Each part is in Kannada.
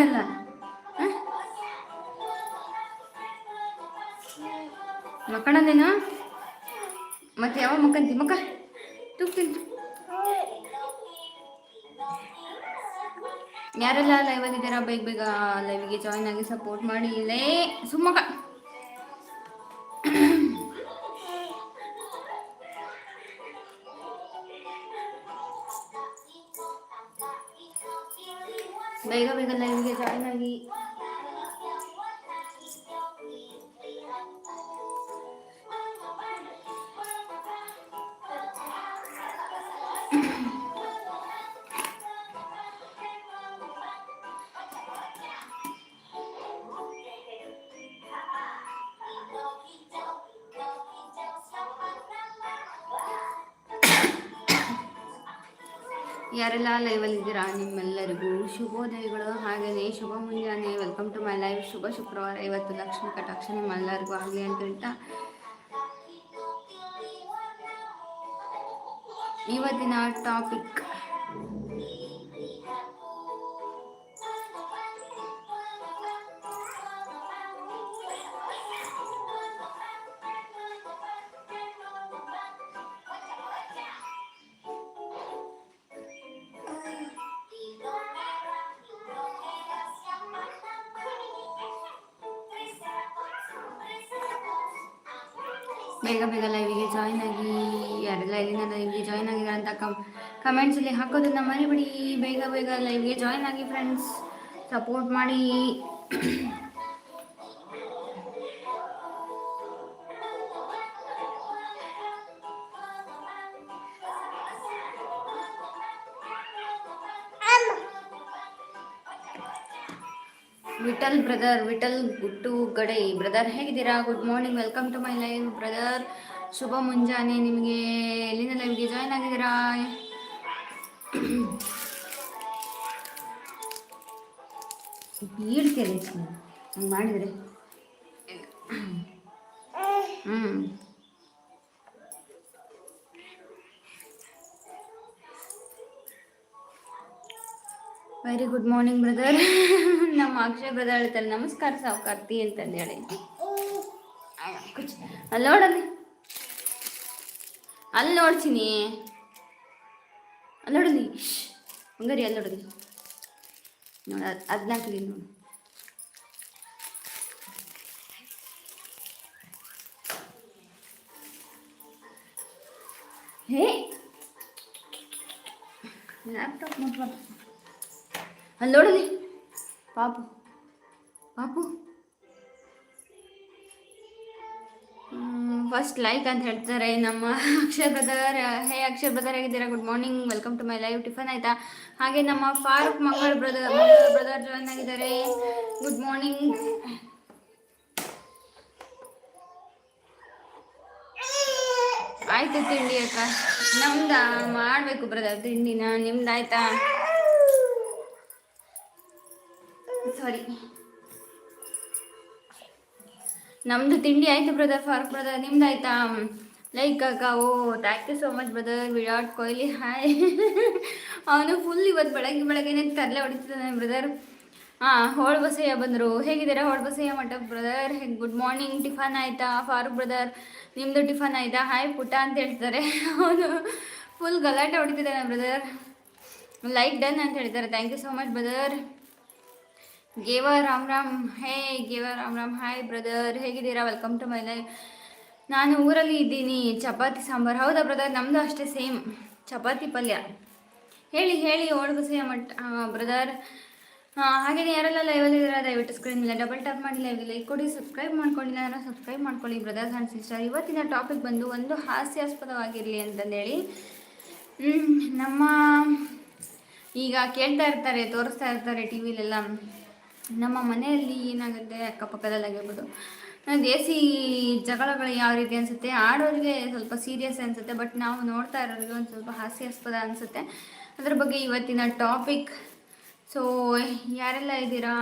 ಮಾಡಲ್ಲ ನೀನು? ಮತ್ತೆ ಯಾವ ಮಕ್ಕಂತಿ ಮಕ್ಕ ತುಗ್ತೀನಿ ಯಾರೆಲ್ಲ ಲೈವ್ ಅಲ್ಲಿದ್ದೀರಾ ಬೇಗ ಬೇಗ ಲೈವ್ಗೆ ಜಾಯ್ನ್ ಆಗಿ ಸಪೋರ್ಟ್ ಮಾಡಿ. ಲೇ, ಸುಮ್ಮಕ. ಬೇಗ ಬೇಗ ಲೈವ್ಗೆ ಜಾಯ್ನ್ ಆಗಿ ಯಾರೆಲ್ಲ ಲೈವಲ್ಲಿ ಇದ್ದೀರಾ? ನಿಮ್ಮೆಲ್ಲರಿಗೂ ಶುಭೋದಯಗಳು. ಹಾಗೆಯೇ ಶುಭ ಮುಂಜಾನೆ. ವೆಲ್ಕಮ್ ಟು ಮೈ ಲೈಫ್ ಶುಭ ಶುಕ್ರವಾರ. ಇವತ್ತು ಲಕ್ಷ್ಮಿ ಕಟಾಕ್ಷ ನಿಮ್ಮೆಲ್ಲರಿಗೂ ಆಗಲಿ ಅಂತ ಹೇಳ್ತಾ ಇವತ್ತಿನ ಟಾಪಿಕ್ ಬೇಗ ಬೇಗ ಲೈವಿಗೆ ಜಾಯ್ನ್ ಆಗಿ ಯಾರೆಲ್ಲ ಎಲ್ಲಿಂದ ಲೈವ್ಗೆ ಜಾಯ್ನ್ ಆಗಿದ್ದಾರೆ ಅಂತ ಕಮ್ ಕಮೆಂಟ್ಸಲ್ಲಿ ಹಾಕೋದನ್ನ ಮರಿಬಿಡಿ. ಬೇಗ ಬೇಗ ಲೈವ್ಗೆ ಜಾಯ್ನ್ ಆಗಿ ಫ್ರೆಂಡ್ಸ್ ಸಪೋರ್ಟ್ ಮಾಡಿ. ವಿಠಲ್ ಬ್ರದರ್, ವಿಠಲ್ ಗುಟ್ಟು ಗಡೆ. ಬ್ರದರ್ ಹೇಗಿದ್ದೀರಾ? Good morning, welcome to my live. Brother, ಶುಭ ಮುಂಜಾನೆ. ನಿಮಗೆ ಎಲ್ಲಿಂದ ಲೈವ್ಗೆ ಜಾಯ್ನ್ ಆಗಿದ್ದೀರಾ? ಬೀಳ್ತೀರಿ, ಹಂಗೆ ಮಾಡಿದರೆ. ಹ್ಞೂ ವೆರಿ ಗುಡ್ ಮಾರ್ನಿಂಗ್ ಬ್ರದರ್ ನಮ್ಮ ಅಕ್ಷಯ್ ಬ್ರದರ್ ಹೇಳ್ತಾರೆ ನಮಸ್ಕಾರ ಸಾವುಕಾರ್ತಿ ಅಂತಂದು ಹೇಳಿ. ಅಲ್ಲಿ ನೋಡಲ್ಲಿ ಅಲ್ಲಿ. ನೋಡ್ತೀನಿ. ಅಲ್ಲಿ ನೋಡಲಿ ಹಂಗಾರಿ ಅಲ್ಲಿ ನೋಡಲಿ ನೋಡ ಹದಿನಾಲ್ಕು ನೋಡು. ಹೇ ಲ್ಯಾಪ್ಟಾಪ್ ನೋಡ್ಬಾರ್ದು ಅಲ್ಲಿ ನೋಡಲಿ. ಪಾಪು. ಪಾಪು. ಫಸ್ಟ್ ಲೈಕ್ ಅಂತ ಹೇಳ್ತಾರೆ ನಮ್ಮ Akshar brother. Hey Akshar brother ಆಗಿದ್ದೀರಾ good morning welcome to my live tiffin ಆಯಿತಾ? ಹಾಗೆ ನಮ್ಮ Farooq Mangal brother brother join ಆಗಿದ್ದಾರೆ. ಗುಡ್ ಮಾರ್ನಿಂಗ್ ಆಯ್ತು ತಿಂಡಿ ಅಕ್ಕ. ನಮ್ದು? ಮಾಡಬೇಕು ಬ್ರದರ್ ತಿಂಡಿನ. ನಿಮ್ದು ಆಯ್ತಾ ಸಾರಿ ನಮ್ದು ತಿಂಡಿ ಆಯ್ತು ಬ್ರದರ್ ಫಾರೂಕ್ ಬ್ರದರ್ ನಿಮ್ದು ಆಯ್ತಾ ಲೈಕ್ ಅಕ್ಕ, ಓ thank you so much brother Virat Kohli hi ಅವನು ಫುಲ್ ಇವತ್ತು ಬೆಳಗ್ಗೆ ಬೆಳಗ್ಗೆನೆ ತರಲೆ ಹೊಡಿತಿದ್ದಾನೆ ಬ್ರದರ್ ಹಾಂ ಹೋಳ್ ಬಸಯ್ಯ ಬಂದರು. ಹೇಗಿದ್ದೀರಾ ಹೋಳ್ ಬಸಯ್ಯ ಮಠ ಬ್ರದರ್ ಗುಡ್ ಮಾರ್ನಿಂಗ್ ಟಿಫನ್ ಆಯಿತಾ? ಫಾರೂಕ್ ಬ್ರದರ್ ನಿಮ್ಮದು ಟಿಫನ್ ಆಯಿತಾ? ಹಾಯ್ ಪುಟ ಅಂತ ಹೇಳ್ತಾರೆ. ಅವನು ಫುಲ್ ಗಲಾಟೆ ಹೊಡಿತಿದ್ದಾನೆ ಬ್ರದರ್ ಲೈಕ್ ಡನ್ ಅಂತ ಹೇಳ್ತಾರೆ. Thank you so much brother ಗೇವ Ram Ram, hey ಗೇವ Ram Ram, hi brother, ಹೇಗಿದ್ದೀರಾ? ವೆಲ್ಕಮ್ ಟು ಮೈ ಲೈಫ್ ನಾನು ಊರಲ್ಲಿ ಇದ್ದೀನಿ. ಚಪಾತಿ, ಸಾಂಬಾರು. ಹೌದಾ ಬ್ರದರ್? ನಮ್ಮದು ಅಷ್ಟೇ ಸೇಮ್. ಚಪಾತಿ, ಪಲ್ಯ. ಹೇಳಿ ಹೇಳಿ ಓಡ್ಬಸೆಯ ಮಟ್ ಬ್ರದರ್ ಹಾಗೆಯೇ ಯಾರೆಲ್ಲ ಲೈವಲ್ಲಿ ಇದ್ದಾರೆ? ದಯವಿಟ್ಟು ಸ್ಕ್ರೀನ್ ಮೇಲೆ ಡಬಲ್ ಟ್ಯಾಪ್ ಮಾಡಿ ಲೈವ್ ಲೈಕ್ ಕೊಡಿ ಸಬ್ಸ್ಕ್ರೈಬ್ ಮಾಡ್ಕೊಂಡಿಲ್ಲ ನಾನು ಸಬ್ಸ್ಕ್ರೈಬ್ ಮಾಡ್ಕೊಳ್ಳಿ ಬ್ರದರ್ಸ್ ಆ್ಯಂಡ್ ಸಿಸ್ಟರ್ ಇವತ್ತಿನ ಟಾಪಿಕ್ ಬಂದು ಒಂದು ಹಾಸ್ಯಾಸ್ಪದವಾಗಿರಲಿ ಅಂತಂದೇಳಿ ನಮ್ಮ ಈಗ ಕೇಳ್ತಾ ಇರ್ತಾರೆ, ತೋರಿಸ್ತಾ ಇರ್ತಾರೆ ಟಿ ವಿಲೆಲ್ಲ ನಮ್ಮ ಮನೆಯಲ್ಲಿ ಏನಾಗುತ್ತೆ ಅಕ್ಕಪಕ್ಕದಲ್ಲಿ ಆಗಿರ್ಬೋದು. ದೇಸಿ ಜಗಳಗಳು ಯಾವ ರೀತಿ ಅನಿಸುತ್ತೆ? ಆಡೋರಿಗೆ ಸ್ವಲ್ಪ ಸೀರಿಯಸ್ ಅನಿಸುತ್ತೆ ಬಟ್ ನಾವು ನೋಡ್ತಾ ಇರೋರಿಗೆ ಒಂದು ಸ್ವಲ್ಪ ಹಾಸ್ಯಾಸ್ಪದ ಅನಿಸುತ್ತೆ. ಅದ್ರ ಬಗ್ಗೆ ಇವತ್ತಿನ ಟಾಪಿಕ್ ಸೊ ಯಾರೆಲ್ಲ ಇದ್ದೀರಾ?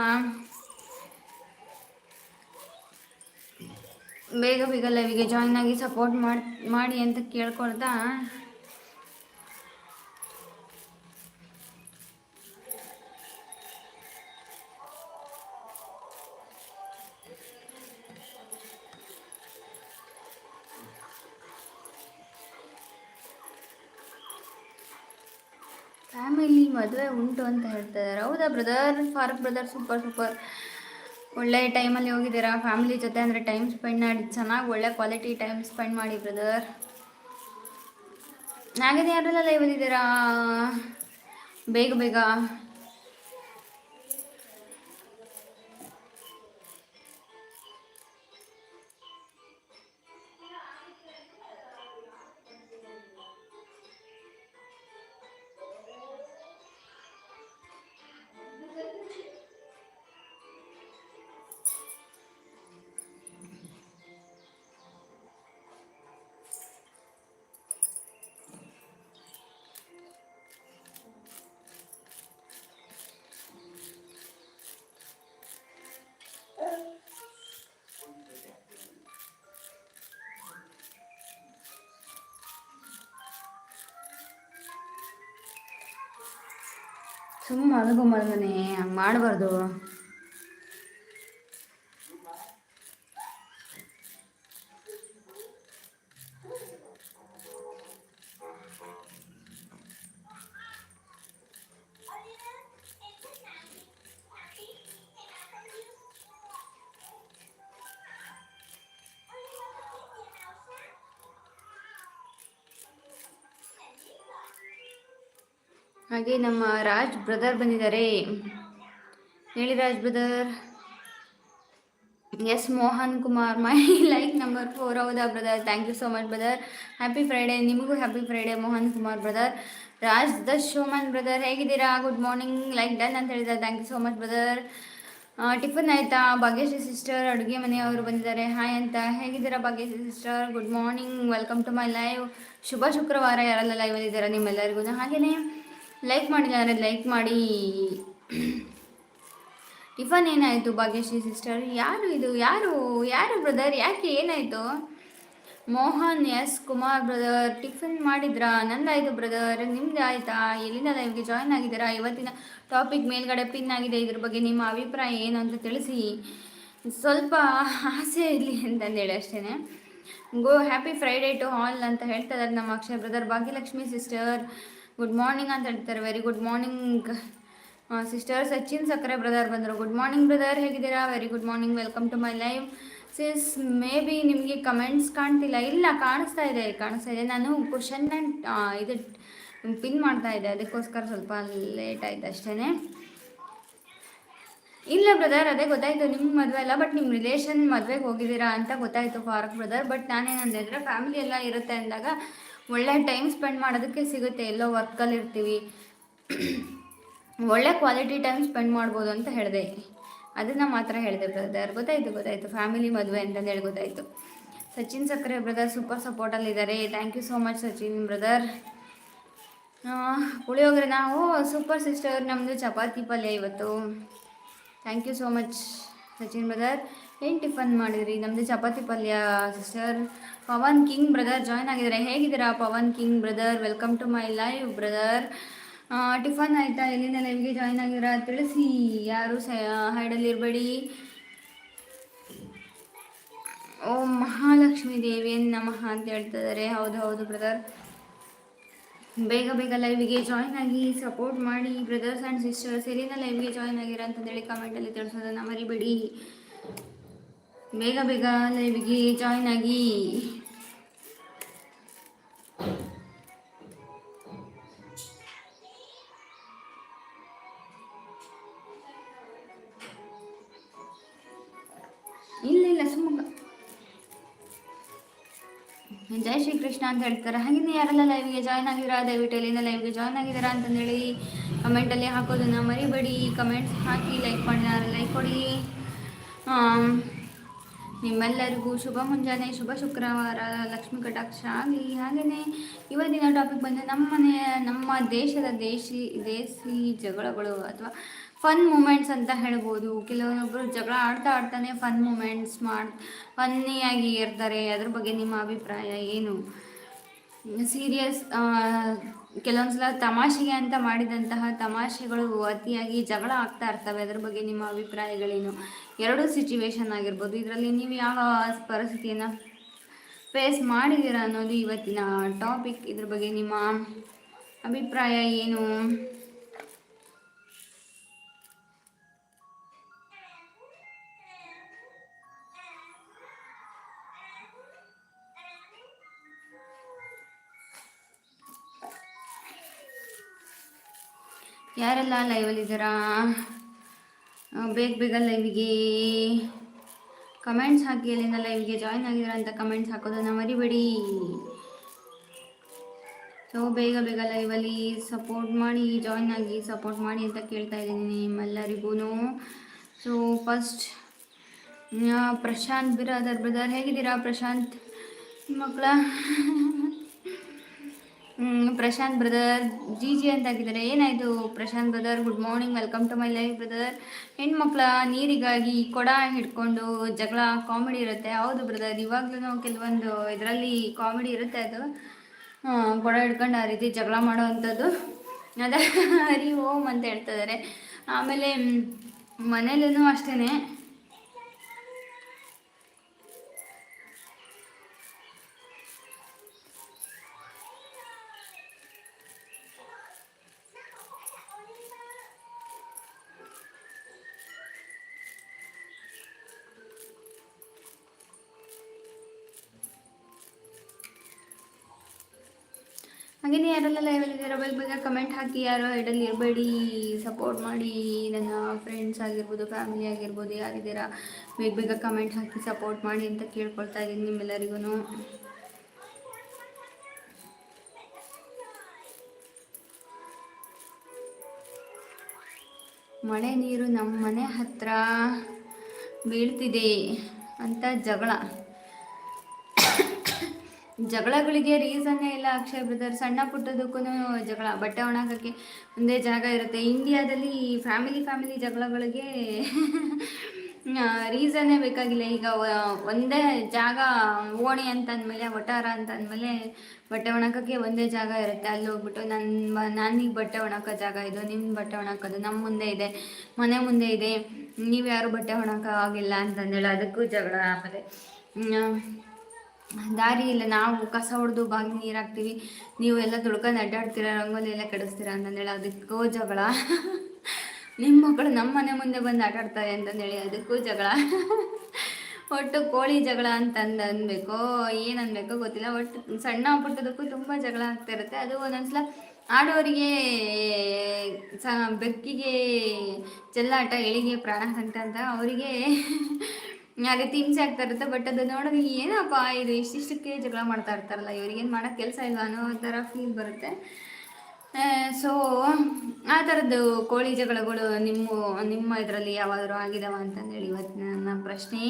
ಬೇಗ ಬೇಗ ಲೈವಿಗೆ ಜಾಯ್ನ್ ಆಗಿ ಸಪೋರ್ಟ್ ಮಾಡಿ ಅಂತ ಕೇಳ್ಕೊಳ್ತಾ ಫ್ಯಾಮಿಲಿ ಮದುವೆ ಉಂಟು ಅಂತ ಹೇಳ್ತಿದ್ದಾರೆ ಹೌದಾ brother for brother super super ಒಳ್ಳೆ ಟೈಮಲ್ಲಿ ಹೋಗಿದ್ದೀರಾ? ಫ್ಯಾಮಿಲಿ ಜೊತೆ ಅಂದರೆ ಟೈಮ್ ಸ್ಪೆಂಡ್ ಮಾಡಿ, ಚೆನ್ನಾಗಿ ಒಳ್ಳೆ ಕ್ವಾಲಿಟಿ ಟೈಮ್ ಸ್ಪೆಂಡ್ ಮಾಡಿ ಬ್ರದರ್ ನಾಗೇನೆ ಯಾರೆಲ್ಲ ಬಂದಿದ್ದೀರಾ ಬೇಗ ಬೇಗ. ಸುಮ್ಮ ಮಲಗು ಮಲಗನೆ ಹಂಗೆ ಮಾಡಬಾರ್ದು. ಹಾಗೆ ನಮ್ಮ ರಾಜ್ ಬ್ರದರ್ ಬಂದಿದ್ದಾರೆ. ಹೇಳಿ Raj brother. S Mohan Kumar my like number four ಹೌದಾ brother? Thank you so much brother happy Friday ನಿಮಗೂ happy Friday Mohan Kumar brother Raj the showman brother ಹೇಗಿದ್ದೀರಾ? ಗುಡ್ ಮಾರ್ನಿಂಗ್ ಲೈಕ್ ಡನ್ ಅಂತ ಹೇಳಿದ್ದಾರೆ. Thank you so much brother tiffin ಆಯಿತಾ? ಭಾಗ್ಯಶ್ರೀ ಸಿಸ್ಟರ್ ಅಡುಗೆ ಮನೆಯವರು ಬಂದಿದ್ದಾರೆ. ಹಾಯ್ ಅಂತ. ಹೇಗಿದ್ದೀರಾ Bhagyashree sister good morning welcome to my live ಶುಭ ಶುಕ್ರವಾರ. ಯಾರೆಲ್ಲ ಲೈವ್ ಬಂದಿದ್ದೀರಾ ನಿಮ್ಮೆಲ್ಲರಿಗೂ ಹಾಗೆಯೇ ಲೈಕ್ ಮಾಡಿಲ್ಲ ಅಂದರೆ ಲೈಕ್ ಮಾಡಿ. ಟಿಫನ್ ಏನಾಯಿತು ಭಾಗ್ಯಶ್ರೀ ಸಿಸ್ಟರ್ ಯಾರು ಇದು? ಯಾರು? ಯಾರು ಬ್ರದರ್ ಯಾಕೆ ಏನಾಯಿತು? Mohan, S Kumar brother tiffin ಮಾಡಿದ್ರಾ? ನಂದಾಯಿತು ಬ್ರದರ್ ನಿಮ್ದು ಆಯಿತಾ? ಎಲ್ಲಿಂದ ಲೈವ್ಗೆ ಜಾಯ್ನ್ ಆಗಿದ್ದೀರಾ? ಇವತ್ತಿನ ಟಾಪಿಕ್ ಮೇಲ್ಗಡೆ ಪಿನ್ ಆಗಿದೆ. ಇದ್ರ ಬಗ್ಗೆ ನಿಮ್ಮ ಅಭಿಪ್ರಾಯ ಏನು ಅಂತ ತಿಳಿಸಿ. ಸ್ವಲ್ಪ ಆಸೆ ಇರಲಿ ಅಂತಂದೇಳಿ ಅಷ್ಟೇ go happy Friday to all ಅಂತ ಹೇಳ್ತಾ ಇದ್ದಾರೆ ನಮ್ಮ Akshay brother Bhagyalakshmi sister good morning ಅಂತ ಹೇಳ್ತಾರೆ. Very good morning sister Sachin Sakkare brother ಬಂದರು. ಗುಡ್ ಮಾರ್ನಿಂಗ್ ಬ್ರದರ್ ಹೇಗಿದ್ದೀರಾ? Very good morning welcome to my live sis maybe ನಿಮಗೆ ಕಮೆಂಟ್ಸ್ ಕಾಣ್ತಿಲ್ಲ. ಇಲ್ಲ, ಕಾಣಿಸ್ತಾ ಇದೆ ಕಾಣಿಸ್ತಾ ಇದೆ. ನಾನು ಕ್ವಶನ್ ಆ್ಯಂಡ್ ಇದು ಪಿನ್ ಮಾಡ್ತಾ ಇದ್ದೆ. ಅದಕ್ಕೋಸ್ಕರ ಸ್ವಲ್ಪ ಲೇಟ್ ಆಯ್ತು ಅಷ್ಟೇ ಇಲ್ಲ ಬ್ರದರ್ ಅದೇ ಗೊತ್ತಾಯಿತು. ನಿಮ್ಮ ಮದುವೆ ಅಲ್ಲ ಬಟ್ ನಿಮ್ಮ ರಿಲೇಷನ್ ಮದುವೆಗೆ ಹೋಗಿದ್ದೀರಾ ಅಂತ ಗೊತ್ತಾಯಿತು, ಫಾರಕ್ ಬ್ರದರ್ ಬಟ್ ನಾನೇನಂದ್ರೆ ಫ್ಯಾಮಿಲಿ ಎಲ್ಲ ಇರುತ್ತೆ ಅಂದಾಗ ಒಳ್ಳೆ ಟೈಮ್ ಸ್ಪೆಂಡ್ ಮಾಡೋದಕ್ಕೆ ಸಿಗುತ್ತೆ. ಎಲ್ಲೋ ವರ್ಕಲ್ಲಿ ಇರ್ತೀವಿ. ಒಳ್ಳೆ ಕ್ವಾಲಿಟಿ ಟೈಮ್ ಸ್ಪೆಂಡ್ ಮಾಡ್ಬೋದು ಅಂತ ಹೇಳಿದೆ ಅದನ್ನು ಮಾತ್ರ ಹೇಳಿದೆ ಬ್ರದರ್ ಗೊತ್ತಾಯಿತು ಗೊತ್ತಾಯಿತು. ಫ್ಯಾಮಿಲಿ ಮದುವೆ ಅಂತಂದೇಳಿ ಗೊತ್ತಾಯಿತು. ಸಚಿನ್ ಸಕ್ಕರೆ brother super ಸಪೋರ್ಟಲ್ಲಿದ್ದಾರೆ thank you so much Sachin brother puliyogare ನಾವು ಸೂಪರ್ ಸಿಸ್ಟರ್ ನಮ್ಮದು ಚಪಾತಿ ಪಲ್ಯ ಇವತ್ತು. Thank you so much Sachin brother ಏನು ಟಿಫನ್ ಮಾಡಿದ್ರಿ? ನಮ್ಮದು ಚಪಾತಿ ಪಲ್ಯ sister Pavan king brother join ಆಗಿದ್ದಾರೆ. ಹೇಗಿದ್ದೀರಾ Pavan king brother? Welcome to my live brother tiffin ಆಯಿತಾ? ಎಲ್ಲಿಂದ ಲೈವ್ಗೆ ಜಾಯ್ನ್ ಆಗಿದ್ದೀರಾ? ತಿಳಿಸಿ. ಯಾರು ಹೈಡಲ್ಲಿ ಇರಬೇಡಿ. ಓಂ, ಮಹಾಲಕ್ಷ್ಮಿ ದೇವಿಯನ್ ನಮಃ ಅಂತ ಹೇಳ್ತಾ ಇದಾರೆ ಹೌದು ಹೌದು ಬ್ರದರ್ ಬೇಗ ಬೇಗ ಲೈವ್ಗೆ ಜಾಯ್ನ್ ಆಗಿ ಸಪೋರ್ಟ್ ಮಾಡಿ ಬ್ರದರ್ಸ್ ಆ್ಯಂಡ್ ಸಿಸ್ಟರ್ಸ್ ಎಲ್ಲಿನ ಲೈವ್ಗೆ ಜಾಯ್ನ್ ಆಗಿರೋ ಅಂತಂದೇಳಿ ಕಮೆಂಟಲ್ಲಿ ತಿಳಿಸೋದನ್ನು ಮರಿಬೇಡಿ. ಬೇಗ ಬೇಗ ಲೈವ್ಗೆ ಜಾಯ್ನ್ ಆಗಿ. ಇಲ್ಲ ಇಲ್ಲ ಸುಮ್ಮ ಜೈ ಶ್ರೀ ಕೃಷ್ಣ ಅಂತ ಹೇಳ್ತಾರೆ. ಹಾಗೆ ಯಾರೆಲ್ಲ ಲೈವ್ಗೆ ಜಾಯ್ನ್ ಆಗಿದ್ದೀರಾ? ದಯವಿಟ್ಟು ಎಲ್ಲಿಂದ ಲೈವ್ಗೆ ಜಾಯ್ನ್ ಆಗಿದ್ದೀರಾ ಅಂತಂದೇಳಿ ಕಮೆಂಟಲ್ಲಿ ಹಾಕೋದನ್ನ ಮರಿಬೇಡಿ. ಕಮೆಂಟ್ಸ್ ಹಾಕಿ ಲೈಕ್ ಮಾಡಿದಾರೆ ಲೈಕ್ ಕೊಡಿ. ನಿಮ್ಮೆಲ್ಲರಿಗೂ ಶುಭ ಮುಂಜಾನೆ, ಶುಭ ಶುಕ್ರವಾರ, ಲಕ್ಷ್ಮೀ ಕಟಾಕ್ಷ ಆಗಲಿ ಹಾಗೆಯೇ. ಇವತ್ತಿನ ಟಾಪಿಕ್ ಬಂದರೆ ನಮ್ಮ ಮನೆಯ ನಮ್ಮ ದೇಶದ ದೇಶಿ ದೇಸಿ ಜಗಳಗಳು ಅಥವಾ ಫನ್ ಮೂಮೆಂಟ್ಸ್ ಅಂತ ಹೇಳ್ಬೋದು. ಕೆಲವೊಬ್ಬರು ಜಗಳ ಆಡ್ತಾ ಆಡ್ತಾನೆ ಫನ್ ಮೂಮೆಂಟ್ಸ್ ಮಾಡಿ ಫನ್ನಿಯಾಗಿ ಇರ್ತಾರೆ. ಅದ್ರ ಬಗ್ಗೆ ನಿಮ್ಮ ಅಭಿಪ್ರಾಯ ಏನು? ಸೀರಿಯಸ್ ಕೆಲವೊಂದು ಸಲ ತಮಾಷೆಗೆ ಅಂತ ಮಾಡಿದಂತಹ ತಮಾಷೆಗಳು ಅತಿಯಾಗಿ ಜಗಳ ಆಗ್ತಾ ಇರ್ತವೆ. ಅದ್ರ ಬಗ್ಗೆ ನಿಮ್ಮ ಅಭಿಪ್ರಾಯಗಳೇನು? ಎರಡೂ ಸಿಚುವೇಶನ್ ಆಗಿರ್ಬೋದು. ಇದರಲ್ಲಿ ನೀವು ಯಾವ ಪರಿಸ್ಥಿತಿಯನ್ನು ಫೇಸ್ ಮಾಡಿದ್ದೀರಾ ಅನ್ನೋದು ಇವತ್ತಿನ ಟಾಪಿಕ್ ಇದ್ರ ಬಗ್ಗೆ ನಿಮ್ಮ ಅಭಿಪ್ರಾಯ ಏನು? ಯಾರೆಲ್ಲ ಲೈವಲ್ಲಿದ್ದೀರಾ ಬೇಗ ಬೇಗ ಲೈವ್ಗೆ ಕಮೆಂಟ್ಸ್ ಹಾಕಿ, ಅಲ್ಲಿಂದ ಲೈವ್ಗೆ ಜಾಯ್ನ್ ಆಗಿದ್ದೀರಾ ಅಂತ ಕಮೆಂಟ್ಸ್ ಹಾಕೋದನ್ನು ಮರಿಬೇಡಿ. ಸೊ ಬೇಗ ಬೇಗ ಲೈವಲ್ಲಿ ಸಪೋರ್ಟ್ ಮಾಡಿ, ಜಾಯ್ನ್ ಆಗಿ ಸಪೋರ್ಟ್ ಮಾಡಿ ಅಂತ ಕೇಳ್ತಾ ಇದ್ದೀನಿ ನಿಮ್ಮೆಲ್ಲರಿಗೂ so first Prashant Biradar brother ಹೇಗಿದ್ದೀರಾ ಪ್ರಶಾಂತ್? ಮಕ್ಕಳ? ಪ್ರಶಾಂತ್ ಬ್ರದರ್ ಜಿ ಜಿ ಅಂತ ಆಗಿದ್ದಾರೆ ಏನಾಯಿತು Prashant brother good morning welcome to my life brother ಹೆಣ್ಮಕ್ಳ ನೀರಿಗಾಗಿ ಕೊಡ ಹಿಡ್ಕೊಂಡು ಜಗಳ ಕಾಮಿಡಿ ಇರುತ್ತೆ. ಹೌದು ಬ್ರದರ್ ಇವಾಗಲೂ ಕೆಲವೊಂದು ಇದರಲ್ಲಿ ಕಾಮಿಡಿ ಇರುತ್ತೆ ಅದು. ಕೊಡ ಹಿಡ್ಕೊಂಡು ಆ ರೀತಿ ಜಗಳ ಮಾಡೋ ಅಂಥದ್ದು ಅದೇ, ಹರಿ ಓಮ್ ಅಂತ ಹೇಳ್ತಿದ್ದಾರೆ ಆಮೇಲೆ ಮನೇಲೂ ಅಷ್ಟೇ ಹಾಗೆಯೇ ಯಾರೆಲ್ಲ ಲೈವಲ್ಲಿದ್ದೀರೋ ಬೇಗ ಬೇಗ ಕಮೆಂಟ್ ಹಾಕಿ. ಯಾರೋ ಐಡಲ್ಲಿ ಇರಬೇಡಿ ಸಪೋರ್ಟ್ ಮಾಡಿ. ನನ್ನ ಫ್ರೆಂಡ್ಸ್ ಆಗಿರ್ಬೋದು ಫ್ಯಾಮಿಲಿ ಆಗಿರ್ಬೋದು, ಯಾರಿದ್ದೀರಾ, ಬೇಗ ಬೇಗ ಕಮೆಂಟ್ ಹಾಕಿ ಸಪೋರ್ಟ್ ಮಾಡಿ ಅಂತ ಕೇಳ್ಕೊಳ್ತಾ ಇದ್ದೀನಿ ನಿಮ್ಮೆಲ್ಲರಿಗೂ ಮಳೆ ನೀರು ನಮ್ಮ ಮನೆ ಹತ್ರ ಬೀಳ್ತಿದೆ ಅಂತ ಜಗಳ. ಜಗಳಗಳಿಗೆ ರೀಸನ್ನೇ ಇಲ್ಲ, ಅಕ್ಷಯ್ ಬ್ರದರ್. ಸಣ್ಣ ಪುಟ್ಟದಕ್ಕೂ ಜಗಳ, ಬಟ್ಟೆ ಒಣಗೋಕ್ಕೆ ಒಂದೇ ಜಾಗ ಇರುತ್ತೆ. ಇಂಡಿಯಾದಲ್ಲಿ ಫ್ಯಾಮಿಲಿ ಫ್ಯಾಮಿಲಿ ಜಗಳಗಳಿಗೆ ರೀಸನ್ನೇ ಬೇಕಾಗಿಲ್ಲ. ಈಗ ಒಂದೇ ಜಾಗ ಓಣಿ ಅಂತ ಅಂದಮೇಲೆ ಒಟಾರ ಅಂತ ಅಂದಮೇಲೆ ಬಟ್ಟೆ ಒಣಗೋಕ್ಕೆ ಒಂದೇ ಜಾಗ ಇರುತ್ತೆ. ಅಲ್ಲಿ ಹೋಗ್ಬಿಟ್ಟು ನನ್ನ ನಾನೀಗ ಬಟ್ಟೆ ಒಣಕೋ ಜಾಗ ಇದು ನಿಮ್ಮ ಬಟ್ಟೆ ಒಣಕೋದು ನಮ್ಮ ಮುಂದೆ ಇದೆ, ಮನೆ ಮುಂದೆ ಇದೆ, ನೀವು ಯಾರು ಬಟ್ಟೆ ಒಣಕೋ ಆಗಿಲ್ಲ ಅಂತಂದೇಳಿ ಅದಕ್ಕೂ ಜಗಳ ಆಮೇಲೆ ದಾರಿ ಇಲ್ಲ, ನಾವು ಕಸ ಹೊಡೆದು ಬಾಗಿ ನೀರು ಹಾಕ್ತೀವಿ. ನೀವು ಎಲ್ಲ ತುಳ್ಕೊಂಡು ಅಡ್ಡಾಡ್ತೀರಾ ರಂಗೋಲಿ ಎಲ್ಲ ಕೆಡಿಸ್ತೀರಾ ಅಂತಂದೇಳಿ ಅದಕ್ಕೂ ಜಗಳ. ನಿಮ್ಮ ಮಕ್ಕಳು ನಮ್ಮ ಮನೆ ಮುಂದೆ ಬಂದು ಆಟ ಆಡ್ತಾರೆ ಅಂತಂದೇಳಿ ಅದಕ್ಕೂ ಜಗಳ. ಒಟ್ಟು ಕೋಳಿ ಜಗಳ ಅಂತಂದು ಅನ್ಬೇಕು ಏನು ಅನ್ಬೇಕು ಗೊತ್ತಿಲ್ಲ. ಒಟ್ಟು ಸಣ್ಣ ಪುಟ್ಟದಕ್ಕೂ ತುಂಬ ಜಗಳ ಆಗ್ತಾ ಇರುತ್ತೆ. ಅದು ಒಂದೊಂದ್ಸಲ ಆಡೋರಿಗೆ ಸ ಬೆಕ್ಕಿಗೆ ಚೆಲ್ಲಾಟ, ಎಳಿಗೆ ಪ್ರಾಣ ಅಂತ ಅವರಿಗೆ ಅದೇ ಹಿಂಸೆ ಆಗ್ತಾ ಇರುತ್ತೆ ಬಟ್ ಅದು ನೋಡೋದು ಏನಪ್ಪ ಇದು ಇಷ್ಟಿಷ್ಟಕ್ಕೆ ಜಗಳ ಮಾಡ್ತಾ ಇರ್ತಾರಲ್ಲ ಇವ್ರಿಗೇನು ಮಾಡೋಕ್ಕೆ ಕೆಲಸ ಇಲ್ಲ ಅನ್ನೋ ಥರ ಫೀಲ್ ಬರುತ್ತೆ. ಸೊ ಆ ಥರದ್ದು ಕೋಳಿ ಜಗಳಗಳು ನಿಮ್ಮ ನಿಮ್ಮ ಇದರಲ್ಲಿ ಯಾವಾದರೂ ಆಗಿದಾವ ಅಂತಂದೇಳಿ ಇವತ್ತು ನನ್ನ ಪ್ರಶ್ನೆ.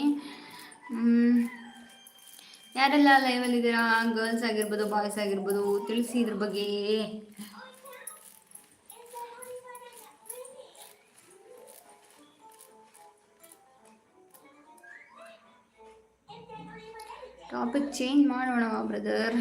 ಯಾರೆಲ್ಲ ಲೈವಲ್ಲಿದ್ದೀರಾ ಗರ್ಲ್ಸ್ ಆಗಿರ್ಬೋದು ಬಾಯ್ಸ್ ಆಗಿರ್ಬೋದು, ತಿಳಿಸಿ ಇದ್ರ ಬಗ್ಗೆ. ಟಾಪಿಕ್ ಚೇಂಜ್ ಮಾಡೋಣ ಬ್ರದರ್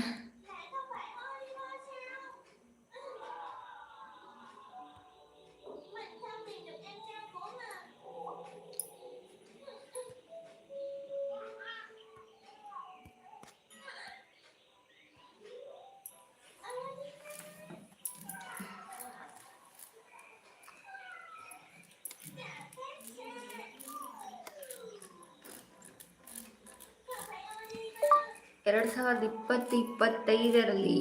ಎರಡು ಸಾವಿರದ ಇಪ್ಪತ್ತು ಇಪ್ಪತ್ತೈದರಲ್ಲಿ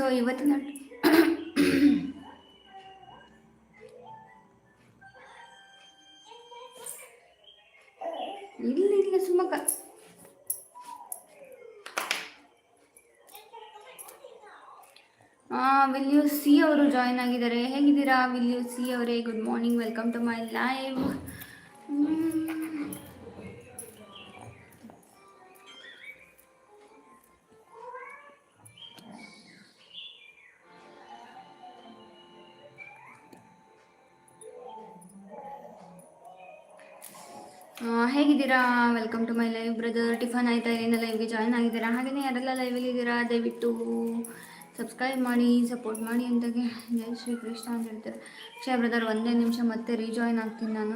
ಸೊ ಇವತ್ತು ಇಲ್ಲ ಇಲ್ಲ ಸುಮಕ ವಿಲ್ ಯು ಸಿ ಅವರು ಜಾಯ್ನ್ ಆಗಿದ್ದಾರೆ? ಹೇಗಿದ್ದೀರಾ? ವಿಲ್ ಯು ಸಿ ಅವರೇ? Good morning welcome to my live ಹೇಗಿದ್ದೀರಾ? Welcome to my live brother tiffin ಆಯ್ತಾ? ಇದೆ ಲೈವ್ಗೆ ಜಾಯ್ನ್ ಆಗಿದ್ದೀರಾ? ಹಾಗೆಯೇ ಯಾರೆಲ್ಲ ಲೈವಲ್ಲಿ ಇದ್ದೀರಾ? ದಯವಿಟ್ಟು ಸಬ್ಸ್ಕ್ರೈಬ್ ಮಾಡಿ ಸಪೋರ್ಟ್ ಮಾಡಿ ಅಂತಾಗೆ. ಜೈ ಶ್ರೀ ಕೃಷ್ಣ ಅಂತ ಹೇಳ್ತಾರೆ. ಕ್ಷಯ ಬ್ರದರ್ ಒಂದೇ ನಿಮಿಷ ಮತ್ತೆ ರೀಜಾಯ್ನ್ ಆಗ್ತೀನಿ ನಾನು.